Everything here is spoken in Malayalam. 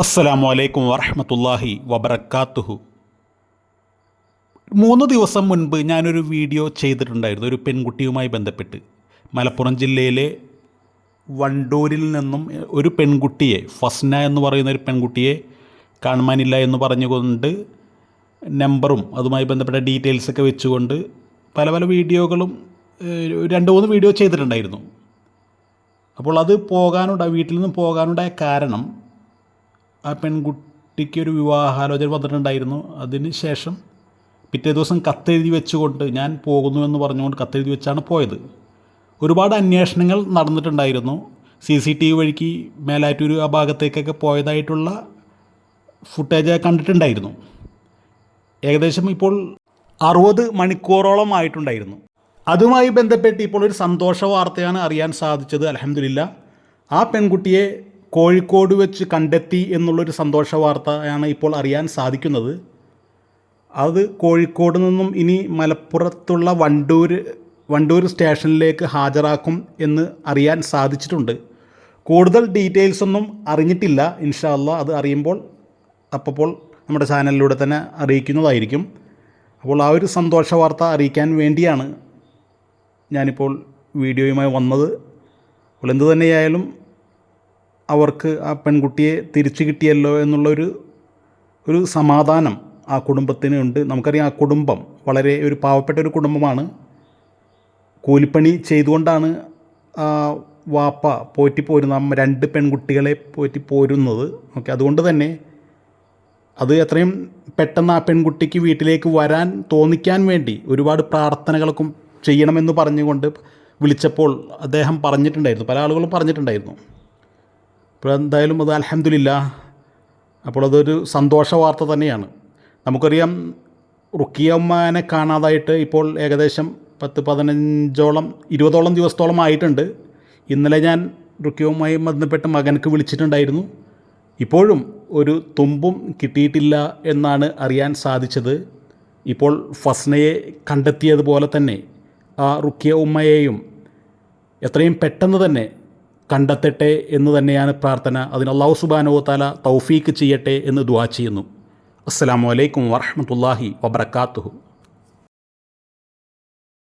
അസ്സലാമു അലൈക്കും വറഹമത്തല്ലാഹി വബർക്കാത്തുഹു മൂന്ന് ദിവസം മുൻപ് ഞാനൊരു വീഡിയോ ചെയ്തിട്ടുണ്ടായിരുന്നു ഒരു പെൺകുട്ടിയുമായി ബന്ധപ്പെട്ട്. മലപ്പുറം ജില്ലയിലെ വണ്ടൂരിൽ നിന്നും ഒരു പെൺകുട്ടിയെ ഫസ്ന എന്ന് പറയുന്ന ഒരു പെൺകുട്ടിയെ കാണുവാനില്ല എന്ന് പറഞ്ഞുകൊണ്ട് നമ്പറും അതുമായി ബന്ധപ്പെട്ട ഡീറ്റെയിൽസൊക്കെ വെച്ചുകൊണ്ട് പല പല വീഡിയോകളും രണ്ട് മൂന്ന് വീഡിയോ ചെയ്തിട്ടുണ്ടായിരുന്നു. അപ്പോൾ അത് പോകാനുണ്ടായ വീട്ടിൽ നിന്ന് പോകാനുണ്ടായ കാരണം ആ പെൺകുട്ടിക്ക് ഒരു വിവാഹാലോചന വന്നിട്ടുണ്ടായിരുന്നു. അതിന് ശേഷം പിറ്റേ ദിവസം കത്തെഴുതി വെച്ചുകൊണ്ട് ഞാൻ പോകുന്നു എന്ന് പറഞ്ഞുകൊണ്ട് കത്തെഴുതി വെച്ചാണ് പോയത്. ഒരുപാട് അന്വേഷണങ്ങൾ നടന്നിട്ടുണ്ടായിരുന്നു. സി സി ടി വി വഴിക്ക് മേലാറ്റൂർ ആ ഭാഗത്തേക്കൊക്കെ പോയതായിട്ടുള്ള ഫുട്ടേജ് കണ്ടിട്ടുണ്ടായിരുന്നു. ഏകദേശം ഇപ്പോൾ അറുപത് മണിക്കൂറോളം ആയിട്ടുണ്ടായിരുന്നു. അതുമായി ബന്ധപ്പെട്ട് ഇപ്പോൾ ഒരു സന്തോഷ വാർത്തയാണ് അറിയാൻ സാധിച്ചത്. അലഹമില്ല ആ പെൺകുട്ടിയെ കോഴിക്കോട് വെച്ച് കണ്ടെത്തി എന്നുള്ളൊരു സന്തോഷ വാർത്തയാണ് ഇപ്പോൾ അറിയാൻ സാധിക്കുന്നത്. അത് കോഴിക്കോട് നിന്നും ഇനി മലപ്പുറത്തുള്ള വണ്ടൂർ വണ്ടൂർ സ്റ്റേഷനിലേക്ക് ഹാജരാക്കും എന്ന് അറിയാൻ സാധിച്ചിട്ടുണ്ട്. കൂടുതൽ ഡീറ്റെയിൽസ് ഒന്നും അറിഞ്ഞിട്ടില്ല. ഇൻഷാല്ല അത് അറിയുമ്പോൾ അപ്പോൾ നമ്മുടെ ചാനലിലൂടെ തന്നെ അറിയിക്കുന്നതായിരിക്കും. അപ്പോൾ ആ ഒരു സന്തോഷ വാർത്ത അറിയിക്കാൻ വേണ്ടിയാണ് ഞാനിപ്പോൾ വീഡിയോയുമായി വന്നത്. അപ്പോൾ എന്തു തന്നെയായാലും അവർക്ക് ആ പെൺകുട്ടിയെ തിരിച്ചു കിട്ടിയല്ലോ എന്നുള്ളൊരു ഒരു സമാധാനം ആ കുടുംബത്തിന് ഉണ്ട്. നമുക്കറിയാം ആ കുടുംബം വളരെ ഒരു പാവപ്പെട്ട ഒരു കുടുംബമാണ്. കൂലിപ്പണി ചെയ്തുകൊണ്ടാണ് വാപ്പ പോറ്റി പോരുന്ന രണ്ട് പെൺകുട്ടികളെ പോറ്റി പോരുന്നത്. ഓക്കെ അതുകൊണ്ട് തന്നെ അത് എത്രയും പെട്ടെന്ന് ആ പെൺകുട്ടിക്ക് വീട്ടിലേക്ക് വരാൻ തോന്നിക്കാൻ വേണ്ടി ഒരുപാട് പ്രാർത്ഥനകളൊക്കെ ചെയ്യണമെന്ന് പറഞ്ഞുകൊണ്ട് വിളിച്ചപ്പോൾ അദ്ദേഹം പറഞ്ഞിട്ടുണ്ടായിരുന്നു പല ആളുകളും പറഞ്ഞിട്ടുണ്ടായിരുന്നു. അപ്പോൾ എന്തായാലും അത് അലഹമില്ല അപ്പോൾ അതൊരു സന്തോഷ വാർത്ത തന്നെയാണ്. നമുക്കറിയാം റുക്കിയമ്മനെ കാണാതായിട്ട് ഇപ്പോൾ ഏകദേശം പത്ത് പതിനഞ്ചോളം ഇരുപതോളം ദിവസത്തോളം ആയിട്ടുണ്ട്. ഇന്നലെ ഞാൻ റുക്കിയവുമായി ബന്ധപ്പെട്ട് മകനക്ക് വിളിച്ചിട്ടുണ്ടായിരുന്നു. ഇപ്പോഴും ഒരു തുമ്പും കിട്ടിയിട്ടില്ല എന്നാണ് അറിയാൻ സാധിച്ചത്. ഇപ്പോൾ ഫസ്നയെ കണ്ടെത്തിയതുപോലെ തന്നെ ആ റുക്കിയ ഉമ്മയെയും എത്രയും പെട്ടെന്ന് തന്നെ കണ്ടെത്തട്ടെ എന്ന് തന്നെയാണ് പ്രാർത്ഥന. അതിന് അള്ളാഹു സുബാനോ താല തൗഫീക്ക് ചെയ്യട്ടെ എന്ന് ദുവാ ചെയ്യുന്നു. അസ്സാം വലൈക്കും വാഹമത്തല്ലാഹി വബർക്കാത്തുഹു